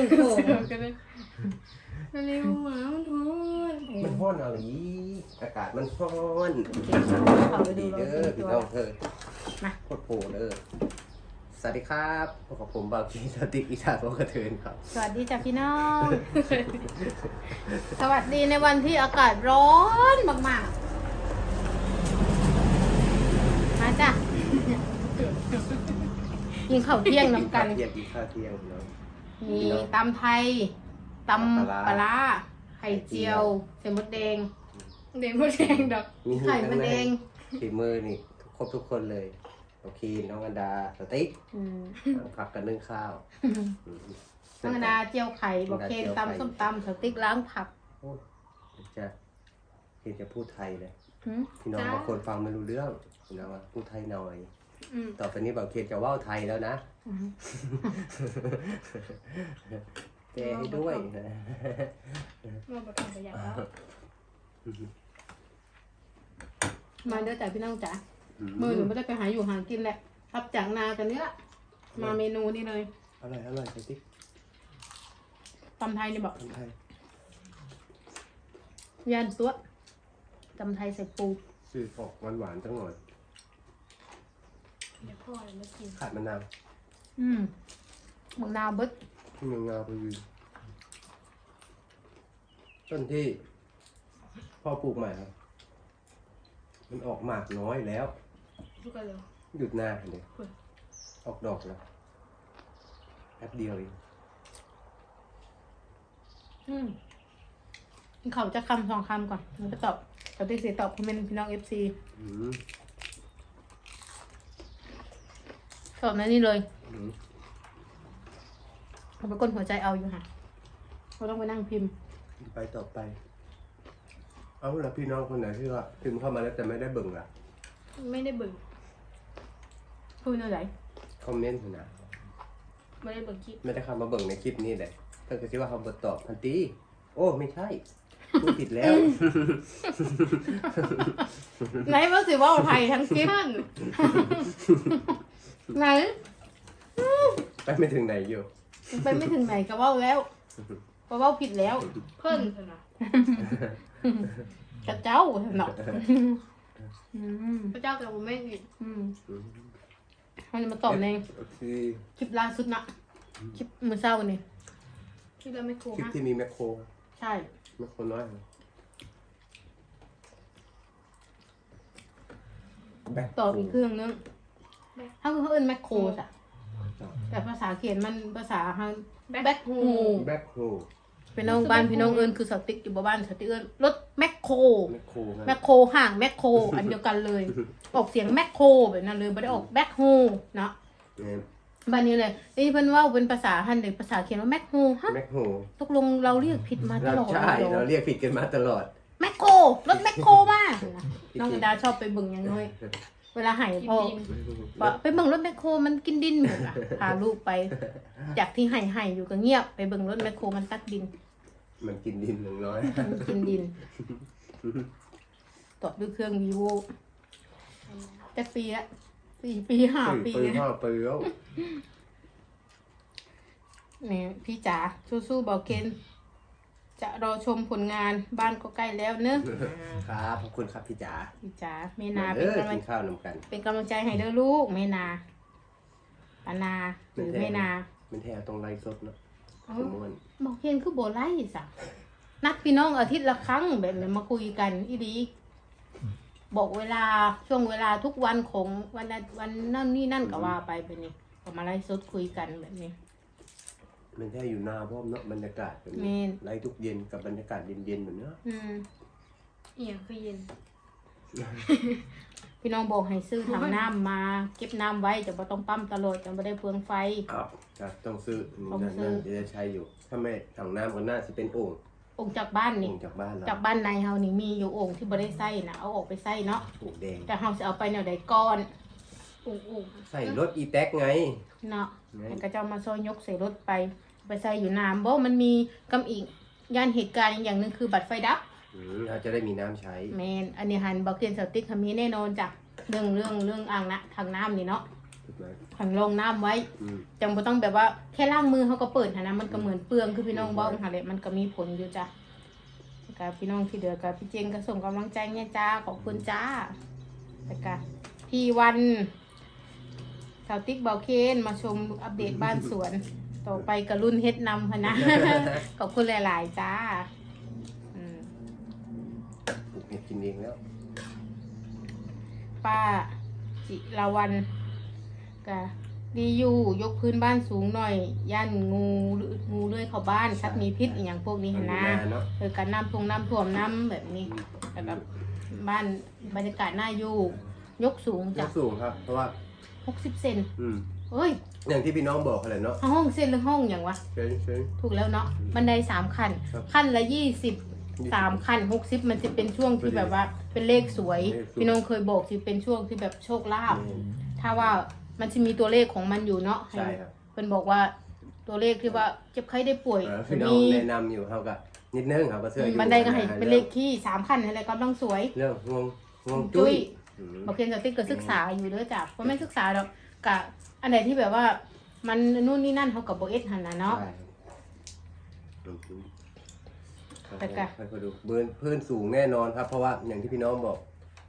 นึ่งโถกันเลยเร็วหมามันท้อนมันร้อนเอาอีอากาศมันร้อนเขาไปดูดีรเด้อถพี่ตัวน้องเธอมาโคตรโผล่เด้อสวัสดีครับพบกับผมบาวกีสติกอีสานโอกระเทินครับ สวัสดีจ้ะพี่น้อง สวัสดีในวันที่อากาศร้อนมากๆ มาจ้ะกินข้าวเที่ยงน้ำกันเที่ยงกินข้าวเที่ยงพี่น้อง มีตำไทยตำปลาร้าไข่เจียวใส่มดแดงเด็กมดแดงดอกมีไข่มดแดงฝีมือนี่ครบทุกคนเลยโอเคน้องอันดาสติ๊กอืมผักกันนึ่งข้าวอืมธรรมดาเจียวไข่บอกเคนตำส้มตำสติ๊กล้างผักโอ้จะเห็นจะพูดไทยเลยหืมพี่น้องบางคนฟังไม่รู้เรื่องพี่น้องว่าพูดไทยหน่อย อืมต่อไปนี้บอกเคนจะว่าวไทยแล้วนะอืมเจให้ด้วยนะมาประกันประหยัดแล้วมาเด้อจ้ะพี่น้องจ๋ามือหนูไม่ได้ไปหาอยู่หากินแหละรับจากนากันเนี้ยมาเมนูนี่เลยอร่อยอร่อยสติ๊กตำไทยนี่บอกคนไทยย่านตัวตำไทยใส่ปูซื้อออกหวานหวานๆจังหน่อย เดี๋ยวพ่อเลยมากินขาดมะนาวอืมมะนาวเบิดที่เมืองงาวไปอยู่ต้นที่ พ่อปลูกใหม่ครับ มันออกหมากน้อยแล้วพูดกันเร็วหยุดหน้าเดี๋ยวอืมออกดอกแล้วแป๊บเดียวเองอืมเขาจะคำสองคำก่อนมันก็ตอบเขาติ๊กเสียตอบคอมเมนต์พี่น้องเอฟซีอืม ตอบในนี่เลยอืมเขาไปก้นหัวใจเอาอยู่ค่ะเขาต้องไปนั่งพิมพ์ ไปต่อไป เอาแล้วพี่น้องคนไหนที่ว่าพิมพ์เข้ามาแล้วแต่ไม่ได้เบิ่งล่ะ ไม่ได้เบิ่งพูดอะไรคอมเมนต์นะไม่ได้เบิ่งคลิปไม่ได้เข้ามาเบิ่งในคลิปนี้เลยเพิ่นก็คิดว่าเขาบทตอบทันทีโอ้ไม่ใช่พูดผิดแล้ว ไหนว่าสิว่าไทยทั้งคลิปท่าน ไหนไปไม่ถึงไหนอยู่ ไปไม่ถึงไหนก็เว่าแล้วก็เว่าผิดแล้ว เพิ่นเถอะนะกับเจ้าเนาะอืมพระเจ้ากับผมไม่ผิดอืมมันจะมาตอบในโอเคคลิปล่าสุดนะคลิปมือเศร้านี่คิดแล้วไม่โกงคลิปฮะที่มีแมคโครใช่ แมคโครน้อยเหรอแบ็คตอบอีกเครื่องนึง ถ้าคือเขาเอิ้นแมคโครจ้ะแต่ภาษาเขียนมันภาษาฮะแบ็คโฮแบ็คโครพี่น้องบ้านพี่น้องเอิญคือสติ๊กอยู่บ้านสติ๊กเอิญรถแมคโครแมคโครงั้นแมคโครห่างแมคโครอันเดียวกันเลย ออกเสียงแมคโครแบบนั้นเลยไม่ได้ออกแบ็คโฮเนาะเนี่ยบ้านนี้เลยนี่เพิ่นเว่าเป็นภาษาฮันเดภาษาเขียนว่าแมคโฮฮะแมคโครตกลงเราเรียกผิดมาตเราลอดใช่เลยเหรเราอเรียกผิดกันมาตลอดแมคโครรถแมคโครมาน้องดาชอบไปเบิ่งอย่างน้อย เวลาใหายกินพ่อดินบอกไปเบิ่งรถแมคโครมันกินดินหมดอะพาลูกไป จากที่ใหายหายอยู่ก็เงียบไปเบิ่งรถแมคโครมันตักดิน มันกินดินหนึ่งน้อยมันกินดินตอบด้วยเครื่องวีโวแต่ปีละสี่ปีห้าสี่ปีปีนะห้าปีแล้วนี่พี่จ๋าสู้ๆบอกเคน จะรอชมผลงานบ้านก็ใกล้แล้วเนอะครับขอบคุณครับพี่จ๋าพี่จ๋าเมนามาเป็นเด้อกำลักิงนข้าวนำกัน เป็นกำลังใจให้เด้อลูกเมนาปานาหรือเมนามันแท้ตรงไลฟ์สดเนาะเอ้าสมมติบอกเคนคือโบไล่สะนัดพี่น้องอาทิตย์ละครั้งแบบนี้มาคุยกันอีดีบอกเวลาช่วงเวลาทุกวันของวันนั้นวันนั่นนี่นั่นก็ว่าไปแบบนี้ก็มาไล่สดคุยกันแบบนี้ มันแท้อยู่หน้าพร้อมเนาะบรรยากาศแบบแม่นี้นไลฟ์ทุกเย็นกับบรรยากาศเย็นๆแบบเนี้ยอืมเอียงคือเย็น พี่น้องบอกให้ซื้อถังน้ำมาเก็บน้ำไว้จะไม่ต้องปั๊มตลอดจะไม่ได้เปลืองไฟ อ้าวจะต้องซื้อต้องนั่นซื้อนั่นจะใช้อยู่ ถ้าไม่ถังน้ำก็น่าจะเป็นโอ่งองค์จากบ้านโอ่นี่งจากบ้านเราจากบ้านในเฮานี่มีอยู่องค์ที่บ่ได้ใส่นะเอาออกไปใส่เนาะโอ่งแดงแต่เฮาจะเอาไปแนวใดก่อนอุ่งอุ่งใส่รถอีแท็กไง เนาะแม่นแล้วก็จะเอามาซอยยกใส่รถไป ไปใส่อยู่น้ำบ่มันมีกำอีกย่านเหตุการณ์อย่างหนึ่งคือบัตรไฟดับ อืมเราจะได้มีน้ำใช้ แมนอันนี้หันบอกเรียนสติ๊กทำนี้แน่นอนจ้ะเรื่องเรื่องเรื่องอ่างนะทางน้ำนี่เนาะพไว้ขังลงน้ำไว้อืม จังบ่ต้องแบบว่าแค่ล้างมือเขาก็เปิดหันนะมันก็เหมือนเปลืองคือพี่น้องบอกหันแหละมันก็มีผลอยู่จ้ะกับพี่น้องที่เดือกับพี่เจงก็ส่งกำลังใจเนี่ยจ้าขอบคุณจ้าแล้วก็พี่วันชาวติ๊กเบาเคนมาชมอัปเดตบ้านสวน ต่อไปกับรุ่นเฮ็ดนำพะนะ ขอบคุณหลาย ๆ จ้าอืมปลูกเห็ดกินเองแล้วป้าจิราวันกะดีอยู่ยกพื้นบ้านสูงหน่อย ย่านงูหรืองูเลื้อยเข้าบ้านสัตว์มีพิษอหย่างพวกนี้มัหั้นนอยู่นะนานเนาะเออการน้ำท่วงน้ำท่วมน้ำแบบนี้แล้วก็บ้านบรรยากาศน่าอยู่ ยกสูงยจากกสูงครับ เพราะว่าหกสิบเซนอืม เอ้ยอย่างที่พี่น้องบอกเลยเนาะห้องเซนหรือห้องอย่างวะ เชิญเชิญ ถูกแล้วเนาะบันไดสามขั้นครับขั้นละยี่สิบสามขั้นหกสิบมันจะเป็นช่วงที่แบบว่าเป็นเลขสวย เลขสวย พี่น้องเคยบอกที่เป็นช่วงที่แบบโชคลาภอืม ถ้าว่ามันจะมีตัวเลขของมันอยู่เนาะใช่ครับ เพิ่นบอกว่าตัวเลขที่ว่าเจ็บไข้ได้ป่วยเออพี่น้องมีแนะนำอยู่เขาก็นิดนึงครับว่าเสื้ออยู่บันไดก็ให้เป็นเลขที่สามขั้นอะไรก็ต้องสวย เรื่องงวงงวงจุ้จุ้ยยอืม บอกเพียงแต่ติ๊กก็ศึกษาอยู่เด้อจ้ะเพราะไม่ศึกษาหรอก กะอันไหนที่แบบว่า มันนู่นนี่นั่นเขากับโบเอสหันนะเนาะ ใช่อืมแต่กะให้เขาดูพื้นพื้นสูงแน่นอนครับ เพราะว่าอย่างที่พี่น้องบอก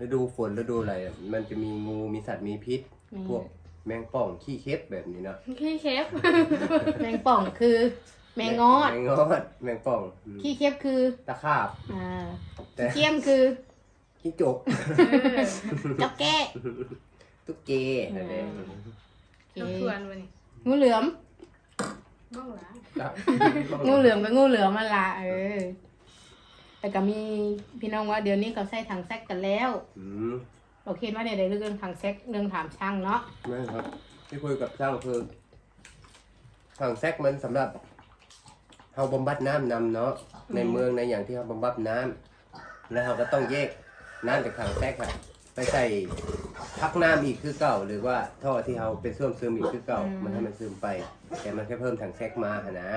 ฤดูฝนฤดูอะไรอะมันจะมีงูมีสัตว์มีพิษ นี่พวกแมงป่องขี้เค็บแบบนี้เนาะขี้เชฟแมงป่องคือ แมงงอดแมงงอดแมงป่องอืมขี้เค็บคือตะขาบ อ่าแต่ ขี้เกียมคือขี้จกเจ้าแก้ ตุ๊กเกอะไรอืมโอเคน้ำชวนวันนี้งูเหลือม บ้องหลาครับงูเหลือมกับงูเหลือมมันละเออ แต่ก็มีพี่น้องว่าเดี๋ยวนี้เขาใส่ถังแซกกันแล้วอืมโอเคว่าในเรื่องถังแซกเรื่องถามช่างเนาะไม่ครับ ที่คุยกับช่างคือถังแซกมันสำหรับเฮาบำบัดน้ำนำเนาะในเมืองในอย่างที่เฮาบำบัดน้ำแล้วเราก็ต้องแยกน้ำจากถังแซกอะไปใส่ พักน้ำอีกคือเก่าหรือว่าท่อที่เฮาเป็นส้วมซึมอีกคือเก่ามันให้มันซึมไป แต่มันแค่เพิ่มถังแซกมาหะนะ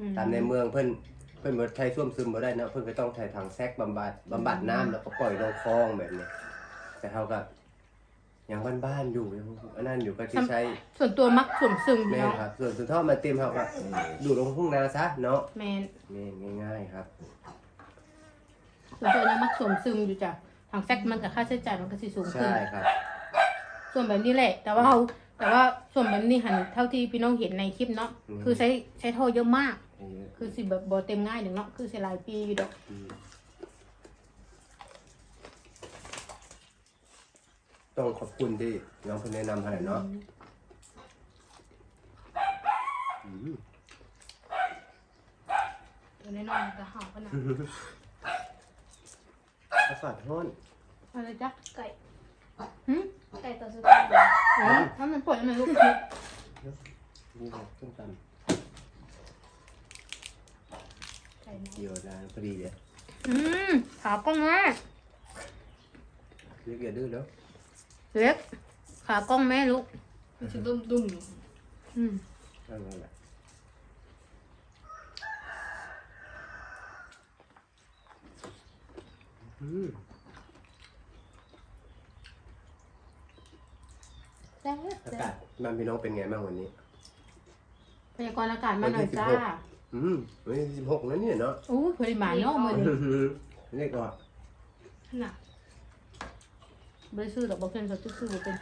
อืมตามในเมืองเพิ่นเพิ่นบ่ใช้ส้วมซึมบ่ได้นะเพิ่นก็ต้องใช้ถังแซกบำบัดบำบัดน้ำแล้วก็ปล่อยลงคลองแบบนี้แต่เฮาก็ยังบ้านๆอยู่ยังอันนั้นอยู่ก็ที่ใช้ส่วนตัวมักสวมซึมแม่นเนาะครับ ส่วนสุดท้อมาเต็มครับดูดลงทุ่งนาซะเนาะแมนนี่ง่ายๆครับ ส่วนตัวยังมักสวมซึมอยู่จ้ะถังแซกมันกับค่าใช้จ่ายมันก็สิสูงขึ้นใช่ครับ ส่วนแบบนี้แหละ แต่ว่าเขาแต่ว่าส่วนแบบนี้หันเท่าที่พี่น้องเห็นในคลิปเนาะอืม คือใช้ใช้ท่อเยอะมากนี่คือสิแบบบอเต็มง่ายหนึ่งเนาะคือใช้หลายปีอยู่ดอกอืมต้องขอบคุณที่น้องเพิ่นแนะนำให้เนาะอืมตัวน้อยๆก็เห่าขนาดอากาศร้อนอะไรจ๊ะไก่หืม ไก่ตัวสุดท้ายอ๋อถ้ามันปวดมันลูกนี่ครับต้มตไก่น้อยำเกี่ยวดานพอดีเลยอืมขากล้องแม่เรียกอย่าดื้อแล้วเล็กขากล้องแม่ลูกมันจะดุ้มดุ้มๆอยู่อืมนั่นแหละอืม ซ่บอากาศบ้านพี่น้องเป็นไงบ้างวันนี้ พยากรณ์อากาศมาหน่อยจ้าวันที่ อืมวันนี้สิบหกแล้วเนี่ยเนาะอู้ปริมาณเนาะมือนี้นี่ก็น่ะไม่ได้ซื้อดอกบอกเพื่อนเขาซื้อๆบ่เป็น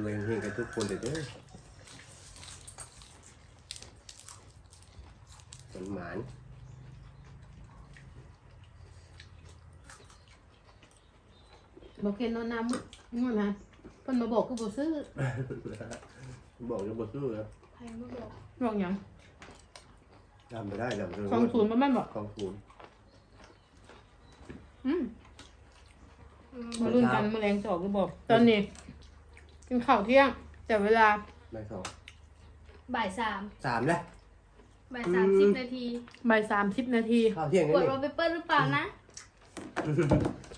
รวยเฮงกันทุกคนเลยเด้อมันหมานบอกเพื่อนนอนน้ำมึงนะ เพิ่นมาบอกคือบ่ซื้อบอกจะบอกสู้แล้วใครไม่บอกบอกหยังทำไม่ได้แล้วสองศูนย์บ่แม่นบอกของศูนย์อืมอืมมารุ่นกันแมลงสอกหรือบอก ตอนนี้กินข้าวเที่ยง แต่เวลาไม่สองบ่ายสามสามแล้ว บ่ายสามสิบนาทีบ่ายสามสิบนาที ข้าวเที่ยงกนี่ดนี่โรเปเปอร์หรือเปล่านะ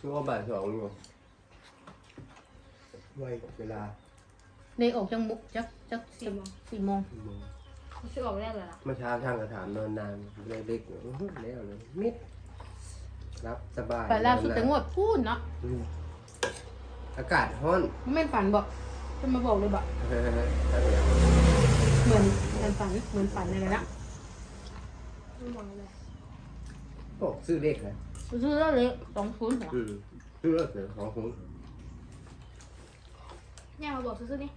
คือว่าบ่ายสองอยู่ ไว้เวลาในออกจังมุกจักจักสี่โมงสี่โมงเขาชื่อออกได้เลยล่ะเมื่อเช้าช่างก็ถามนอนนานเลยเล็กๆอื้อหือแล้วเลยมิดรับสบายแต่ล่าสุดนอนแต่นานงวดพูดเนาะอืมอากาศร้อนบ่แม่นฝันบอกจะมาบอกเลยบอกเออตั้งอย่างเหมือนเหมือนฝันเหมือนฝันอะไรละไม่หวังเลยโอ้ซื้อเลขนะซื้อแล้วเลยสองศูนย์เหรอ อืมซื้อเลขเหรอของคุณ ย่ามาบอกซื้อๆนี่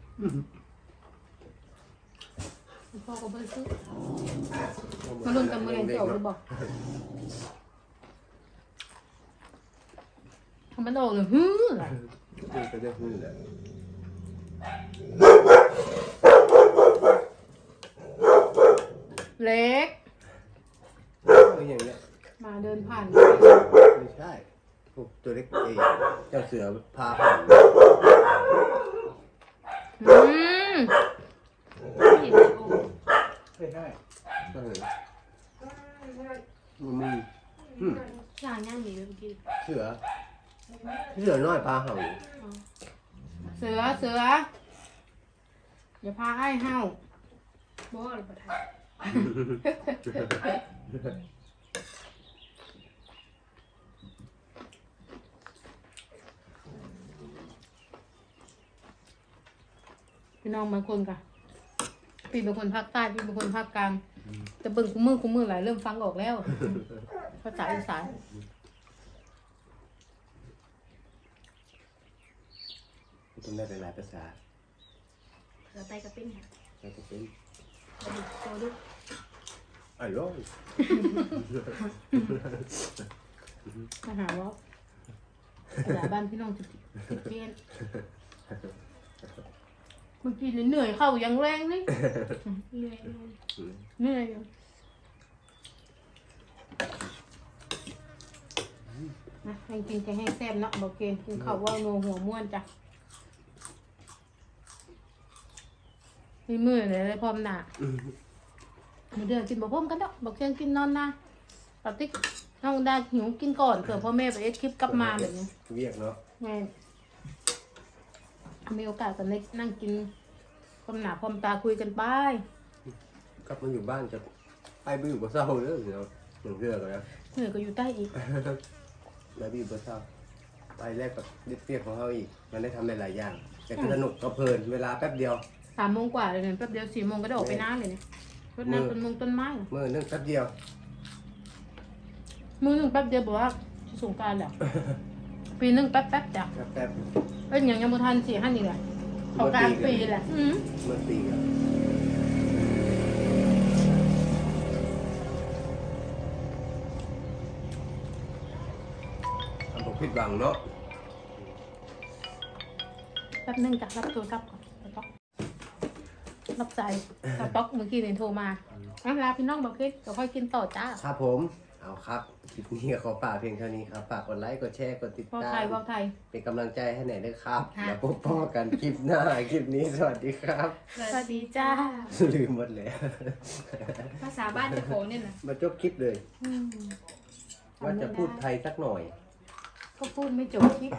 พ่อก็ไม่ได้ซื้อมาลุ้นกันเมื่อไหร่จะออกหรือบอกทำมันออกเลยฮึ่มซื้อไปเรื่อยๆแหละเล็ก เอออย่างเงี้ยมาเดินผ่าน ไม่ใช่พวกตัวเล็กเองเจ้าเสือพาผ่าน อืม ไม่เห็นเลยโอ้ไม่ใช่เออมันมีอืมย่างย่างหมีเลยเมื่อกี้เสือเสือน้อยปลาเห่าเสือเสืออย่าพาไอ้เห่าบอกอะไรประทาน พี่น้องบางคนกะพี่เป็นคนภาคใต้พี่เป็นคนภาคกลางแต่เบิ่งคุมือคุมือหลายเริ่มฟังออกแล้วภาษาอีสานต้องได้เป็นหลายภาษาภาษาใต้ก็เป็นค่ะแล้วก็เป็นกระดูกโตด้วยอร่อยมาหาว่าภาษาบ้านพี่น้องจะติดเพี้ยน เมื่อกี้นี่เหนื่อยเข้ายังแรงนี่เหนื่อยเลยเหนื่อยอยู่นะให้กินแกงให้แซ่บเนาะบอกเกณฑ์กินข้าวว่าโนหัวม่วนจ้ะมีมือเลยเลยพร้อมหนามือเดือนกินบ่พร้อมกันเนาะบอกเกณฑ์กินนอนนะปกติน้องได้หิวกินก่อนเผื่อพ่อแม่ไปเอ็ดคลิปกลับมาแบบนี้เวียกเนาะแม่ มีโอกาสกันเล็กนั่งกินพร้อมหนาพร้อมตาคุยกันไปกลับมาอยู่บ้านจะไปไปอยู่กับเศร้าเด้อเนาะหนึ่งเรื่องแล้วเหนื่อยก็อยู่ใต้อีก แล้วพี่เบอร์เศร้าไปแรกกับเด็กเปียกของเขาอีก มันได้ทำหลายๆอย่าง แต่ก็สนุกก็เพลินเวลาแป๊บเดียวสามโมงกว่าเลยเนี่ยแป๊บเดียวสี่โมงก็ได้ออกไปน้ำเลยเนี่ยรดน้ำต้นมงต้นไม้อะเมื่อนึงแป๊บเดียว มือหนึ่งแป๊บเดียวบอกว่าสงกรารแล้ว ปีหนึ่งแป๊บแป๊บๆจ้ะแป๊บแป๊บเอ้ยอย่างยังบุทันสี่ห้านี่แหละเขากลางปีแหละอืมเมื่อปีกันทำผมผิดหวังเนาะแป๊บหนึงจ้ะรับโทรศัพท์ก่อนสต๊อกรับใจสต๊อกเมื่อกี้เนี่ยโทรมาอะลาพี่น้องบอกเฮ้ยเดี๋ยวค่อยกินต่อจ้า ครับผม เอาครับคลิปนี้ก็ขอฝากเพียงเท่านี้ครับฝากกดไลค์กดแชร์กดติดเว่าตาไทยมเว่าไทยเป็นกำลังใจให้หน่อยด้วยครับค่ะ แล้วพบพ่อกันคลิปหน้าคลิปนี้สวัสดีครับ สวัสดีจ้า ลืมหมดเลยภาษาบ้านเจะของเนี่ยนะมาจบคลิปเลย อืมว่าจะพูดไทยสักหน่อย ก็พูดไม่จบคลิป